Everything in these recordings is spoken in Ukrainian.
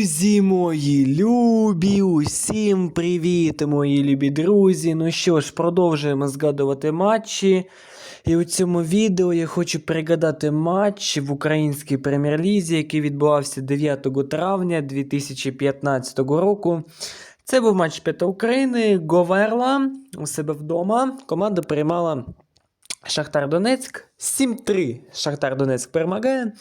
Друзі мої любі, усім привіт, мої любі друзі. Ну що ж, продовжуємо згадувати матчі. І у цьому відео я хочу пригадати матч в українській прем'єр-лізі, який відбувався 9 травня 2015 року. Це був матч П'ята України. Говерла у себе вдома. Команда приймала Шахтар Донецьк 7-3. Шахтар Донецьк перемагає.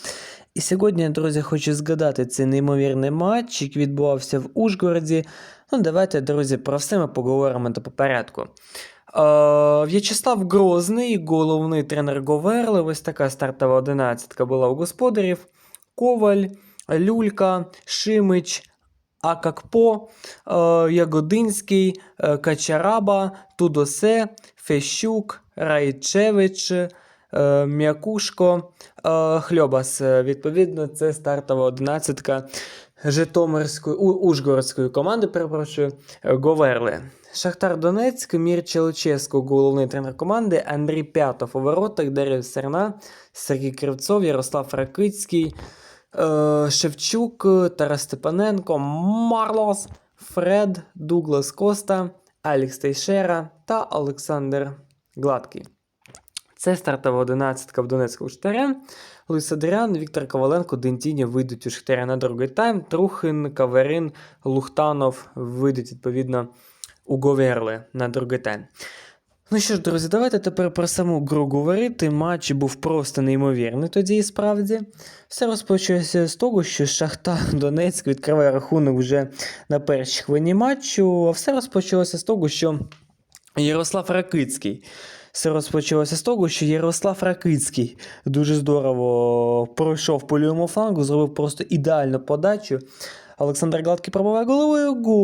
І сьогодні, друзі, хочу згадати цей неймовірний матч, який відбувався в Ужгороді. Ну, давайте, друзі, про все ми поговоримо до по порядку. В'ячеслав Грозний, головний тренер Говерли. Ось така стартова одинадцятка була у господарів. Коваль, Люлька, Шимич, Акакпо, Ягодинський, Качараба, Тудосе, Фещук, Райчевич, М'якушко, Хльобас. Е, Відповідно, це стартова одинадцятка Житомирської, Ужгородської команди, перепрошую, е, Говерли. Шахтар Донецьк, Мір Челческо, головний тренер команди, Андрій П'ятов у воротах, Дар'я Серна, Сергій Кривцов, Ярослав Ракицький, е, Шевчук, Тарас Степаненко, Марлос, Фред, Дуглас Коста, Алікс Тейшера та Олександр Гладкий. Це стартова одинадцятка в Донецькому Шахтаря. Луїс Адріан, Віктор Коваленко, Дентіні вийдуть у Шахтаря на другий тайм. Трухин, Каверин, Лухтанов вийдуть відповідно у Говерли на другий тайм. Ну що ж, друзі, давайте тепер про саму гру говорити. Матч був просто неймовірний тоді і справді. Все розпочалося з того, що Шахтар Донецьк відкриває рахунок вже на першій хвилині матчу. А все розпочалося з того, що Ярослав Ракицький. Все розпочалося з того, що Ярослав Ракицький дуже здорово пройшов по лівому флангу, зробив просто ідеальну подачу. Олександр Гладкий пробиває головою. Гол!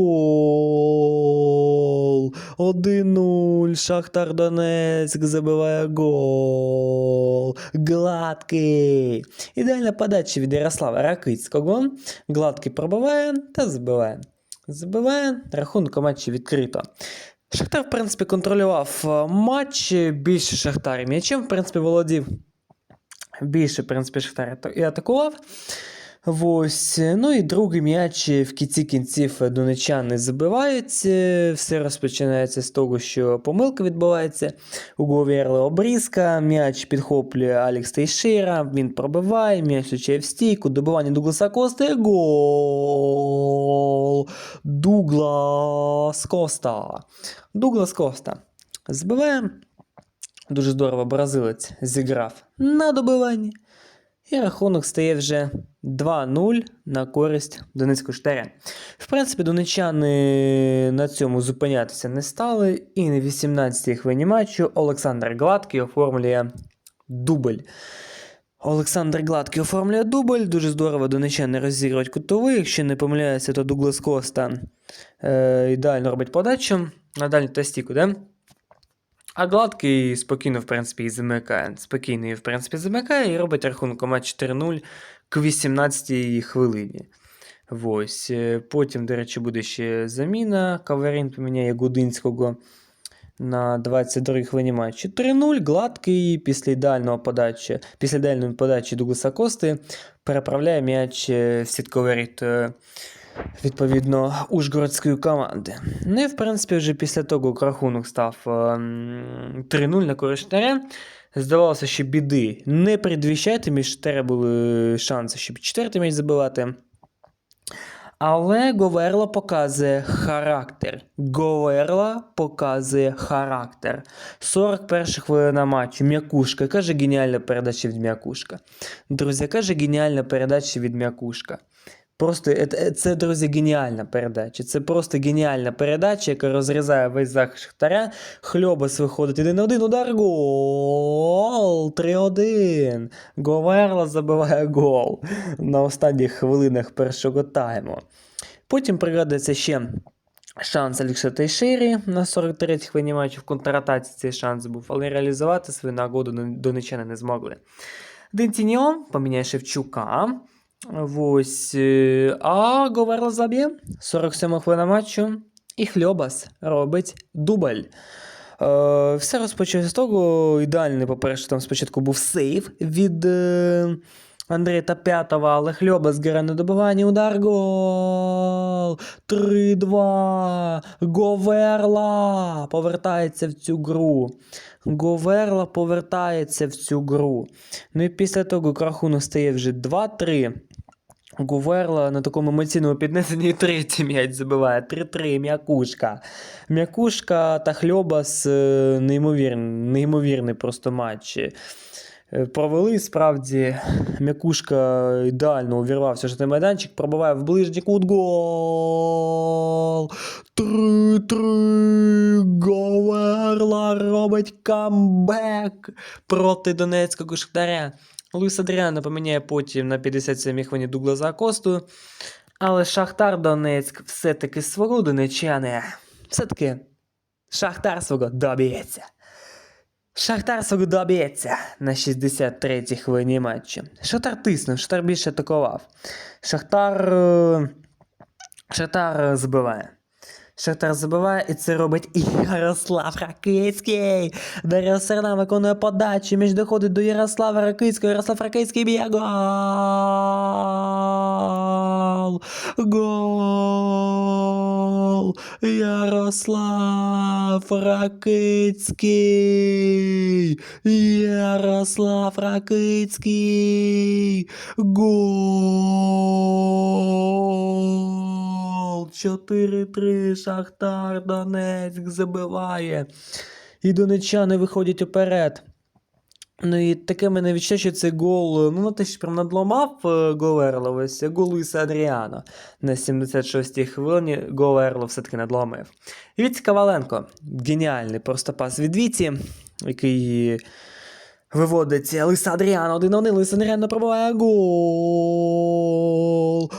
1-0. Шахтар Донецьк забиває гол. Гладкий. Ідеальна подача від Ярослава Ракицького. Гладкий пробиває та забиває. Забиває. Рахунок матчі відкрито. Шахтар, в принципі, контролював е, матч. Більше Шахтар м'ячем, в принципі, володів. Більше, в принципі, Шахтар і атакував. Ось. Ну і другий м'яч в кінці кінців донечани забивають. Е, Все розпочинається з того, що помилка відбувається. У Говерли обрізка, м'яч підхоплює Алекс Тейшера, він пробиває, м'яч влучає в стійку, добивання Дугласа Кости. Гол! Дуглас Коста. Дуглас Коста. Збиває. Дуже здорово бразилець зіграв на добиванні. І рахунок стає вже 2-0 на користь Донецького штаря. В принципі, донечани на цьому зупинятися не стали. І на 18-й хвилині матчу Олександр Гладкий оформлює дубль. Олександр Гладкий оформлює дубль. Дуже здорово донечани розігрують кутовий. Якщо не помиляюся, то Дуглас Коста е, ідеально робить подачу на дальню та стійку, да? А гладкий спокійно, в принципі, і замикає. Спокійно, і, в принципі, замикає і робить матч 4-0 к 18-й хвилині. Ось. е, Потім, до речі, буде ще заміна. Каверін поміняє Гудинського на 22-й хвилині матчу. 3-0. Гладкий після ідеального подачі, після ідеальної подачі Дугласа Кости переправляє м'яч е, в сітковий ряд, е, відповідно, Ужгородської команди. Ну і, в принципі, вже після того, як рахунок став е, 3-0 на користь здавалося, що біди не предвіщати, між Шахтаря були шанси, щоб четвертий м'яч забивати. Але Говерла показує характер. Говерла показує характер. 41 хвилина матчу. М'якушка. Яка же геніальна передача від М'якушка? Друзі, яка же геніальна передача від М'якушка? Просто е- це, друзі, геніальна передача. Це просто геніальна передача, яка розрізає весь захист Шахтаря. Хльобас виходить один на один. Удар гол! 3-1. Говерла забиває гол на останніх хвилинах першого тайму. Потім пригадується ще шанс Алікса Тейшері на 43-й хвилині матчу в контратаці цей шанс був, але реалізувати свою нагоду дон- донечани не змогли. Дентіньо поміняє Шевчука. Ось. е, А Говерла заб'є 47 хвилина матчу. І Хльобас робить дубль. Е, все розпочалося з того. Ідеальний, по-перше, там спочатку був сейв від е, Андрій Тапятова, але Хльобас збирає на добивання, удар гол! 3-2. Говерла повертається в цю гру. Говерла повертається в цю гру. Ну і після того як рахунок стає вже 2-3. Гуверла на такому емоційному піднесенні третій м'яч забиває. 3-3, м'якушка. М'якушка та Хльобас е, неймовірний, неймовірний просто матч. Е, Провели справді м'якушка ідеально увірвався в майданчик, пробиває в ближній кут гол. 3-3. Говерла робить камбек проти Донецького Шахтаря. Луїс Адріано поміняє потім на 57-й хвилині Дугласа Косту. Але Шахтар Донецьк все-таки свого донечани. Все-таки Шахтар свого доб'ється. Шахтар свого доб'ється на 63-й хвилині матчу. Шахтар тиснув, Шахтар більше атакував. Шахтар. е, Шахтар забиває. Шахтар забиває, і це робить Ярослав Ракицький. Дар'я Серна виконує подачу, між доходить до Ярослава Ракицького. Ярослав Ракицький б'є гол! Гол! Ярослав Ракицький! Ярослав Ракицький! Гол! 4-3 Шахтар Донецьк забиває. І донечани виходять уперед. Ну і таке мене відчуття, що цей гол, ну, те, що прям надломав е, Говерла, ось гол Луїса Адріано на 76-й хвилині Говерла все-таки надломив. І Віці Коваленко, геніальний просто пас від Віці, який виводить Луїса Адріано, один на один, Луїс Адріано пробиває гол.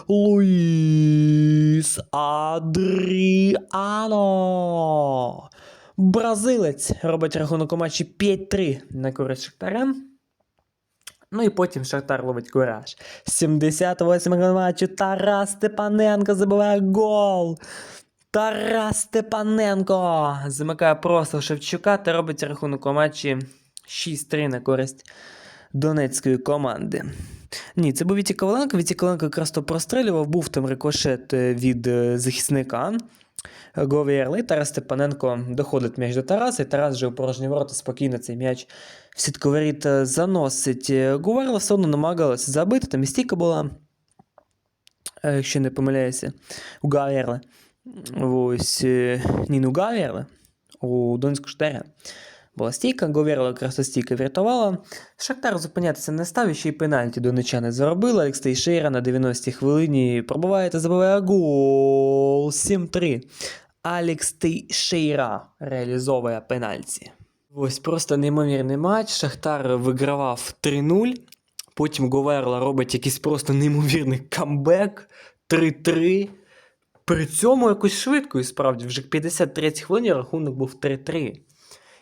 Луїс Адріано. Бразилець робить рахунок у матчі 5-3 на користь Шахтаря. Ну і потім Шахтар ловить кураж. 78 матчу Тарас Степаненко забиває гол. Тарас Степаненко замикає просто Шевчука та робить рахунок у матчі 6-3 на користь донецької команди. Ні, це був Віті Коваленко. Віті Коваленко якраз то прострілював, був там рикошет е, від е, захисника. Говіерли. Тарас Степаненко доходить м'яч до Тараса, і Тарас вже у порожні ворота спокійно цей м'яч в сітковеріт заносить. Говерла все одно намагалася забити, там і стійка була, е, якщо не помиляюся, у Гаверли. Ось, е, ні, не у Донську Штаря. Була стійка, Говерла якраз стійка врятувала. Шахтар зупинятися не став, і ще й пенальті донечани заробили. Алекс Тейшейра на 90-й хвилині пробиває та забиває гол 7-3. Алекс Тейшейра реалізовує пенальті. Ось просто неймовірний матч. Шахтар вигравав 3-0. Потім Говерла робить якийсь просто неймовірний камбек 3-3. При цьому якось швидко, і справді, вже к 53-й хвилині рахунок був 3-3.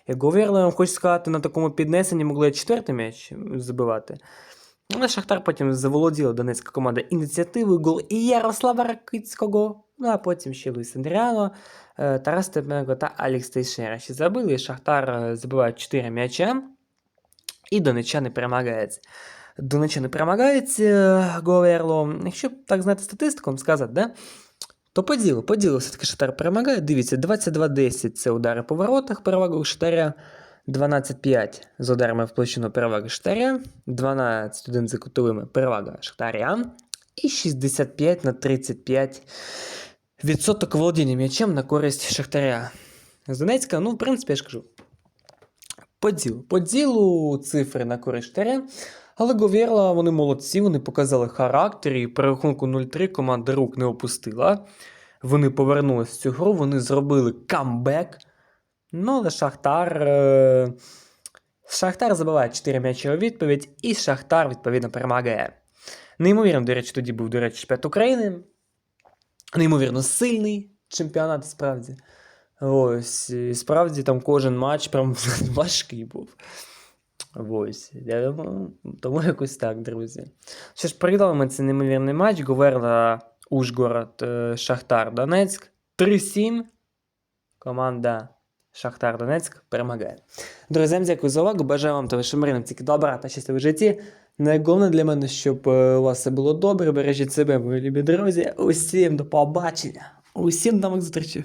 Як Говерла, я вам хочу сказати, на такому піднесенні могли четвертий м'яч забивати. Але Шахтар потім заволоділа донецька команда ініціативою гол і Ярослава Ракицького. Ну а потім ще Луїс Андріано, е, Тарас Степенко та Алекс Тейшера ще забили. Шахтар е, забиває 4 м'яча. І донечани перемагають. Донечани перемагають е, Говерло. Якщо так знати статистику, сказати, да? то по ділу, по ділу все-таки Шахтар перемагає. Дивіться, 22-10 це удари по воротах, перевага у Шахтаря. 12-5 з ударами в площину перевага Шахтаря, 12-1 за кутовими перевага Шахтаря і 65 на 35 відсоток володіння м'ячем на користь Шахтаря. З Донецька, ну, в принципі, я ж кажу. По ділу. По ділу цифри на користь Шахтаря. Але Говірла, вони молодці, вони показали характер і при рахунку 0-3 команда рук не опустила. Вони повернулися в цю гру, вони зробили камбек. Ну, але Шахтар. Е... Шахтар забиває 4 м'ячі у відповідь, і Шахтар, відповідно, перемагає. Неймовірно, до речі, тоді був, до речі, чемпіонат України. Неймовірно сильний чемпіонат, справді. Ось, і справді там кожен матч прям важкий був. Ось, я думаю, тому якось так, друзі. Що ж, передали ми цей неймовірний матч. Говерла Ужгород, е, Шахтар Донецьк. 3-7. Команда Шахтар Донецьк перемагає. Друзі, дякую за увагу. Бажаю вам та вашим мріям тільки добра та в житті. Найголовніше для мене, щоб е, у вас все було добре. Бережіть себе, мої любі друзі. Усім до побачення. Усім нових зустрічей.